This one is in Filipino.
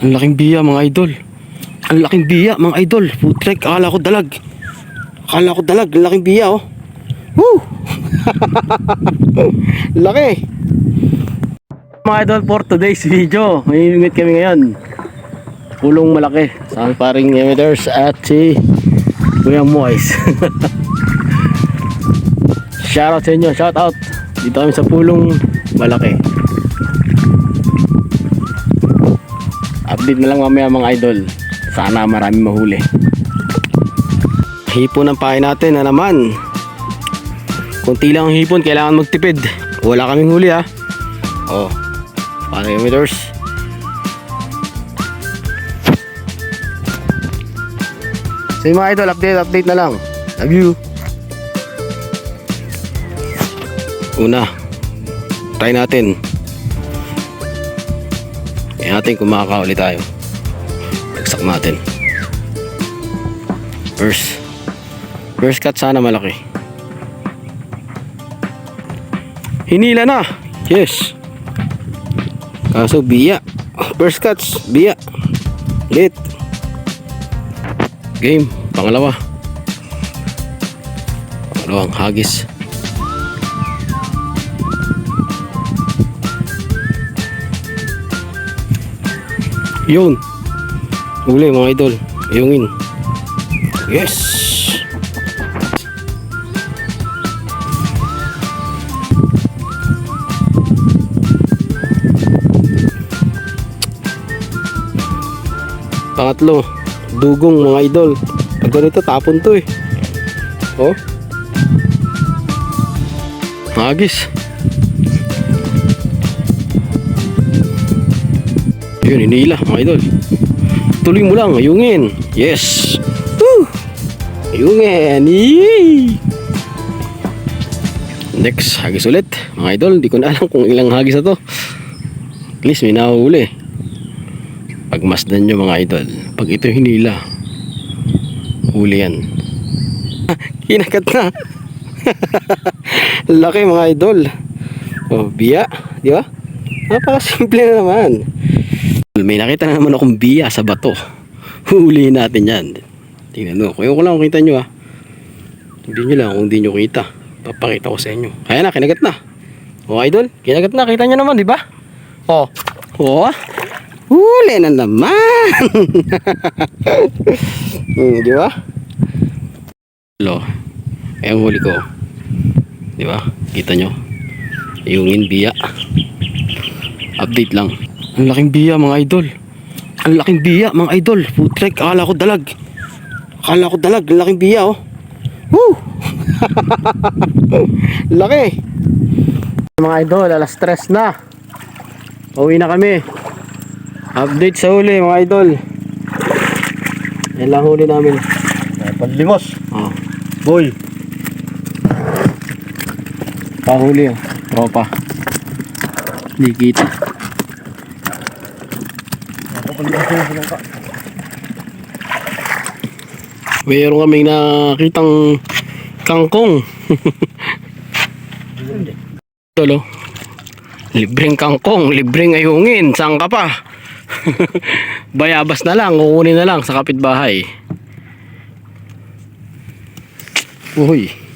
Ang laking biya mga idol. Ang laking biya mga idol. Putrek, akala ko dalag. Akala ko dalag. Ang laking biya oh. Woo! Laki. Mga idol for today's video. May imimit kami ngayon. Pulong malaki. Sa paring emitters at si Kuya Moise. shout out sa inyo. Shout out. Dito kami sa pulong malaki. Update na lang mamaya mga idol. Sana marami mahuli. Hipon ang pahay natin na naman. Kunti lang ang hipon, kailangan magtipid. Wala kaming huli ha. Oh. Paano yung meters? So yung mga idol, update, update na lang. Love you. Una, try natin. Tingnan natin kung makakauli tayo. Bagsak natin. First. First cut sana malaki. Hinila na. Yes. Kaso biya. First cuts, biya. Lit. Game. Pangalawa. Pangalawang hagis. Yun. Uli mga idol. Yungin. Yes. Pangatlo, dugong mga idol. Pag ganito, tapon to eh. Oh. Hagis. Yun, hinila mga idol. Tuloy mo lang, ayungin. Yes. Woo! Ayungin. Yee! Next, hagis ulit. Mga idol, di ko na alam kung ilang hagis na to. At least may nahuli. Pagmasdan nyo mga idol. Pag ito hinila, huli yan. Kinagat na. Laki mga idol. Oh, biya. Di ba? Napakasimple na naman. May nakita na naman akong biya sa bato. Huliin natin yan. Tingnan nyo. Kaya ko lang kung kita nyo ah. Hindi nyo lang kung hindi nyo kita. Papakita ko sa inyo. Kaya na, kinagat na. O idol, kinagat na. Kita nyo naman, di ba? O. O. Huli na naman. hmm, di ba? Lo. Eh, huli ko. Di ba? Kita nyo? Yung biya. Update lang. Ang laking biya mga idol. Ang laking biya mga idol. Putrek, akala ko dalag. Akala ko dalag. Ang laking biya oh. Woo! Laki. Mga idol, alas stress na. Uwi na kami. Update sa huli mga idol. Yan lang huli namin. Panlimos. Oh, Boy. pahuli oh. Tropa. Hindi kita. Mayroon kaming nakitang kangkong. Tolo. Libreng kangkong, libreng ayungin. Saan ka pa? Bayabas na lang, kukunin na lang sa kapitbahay. Uy.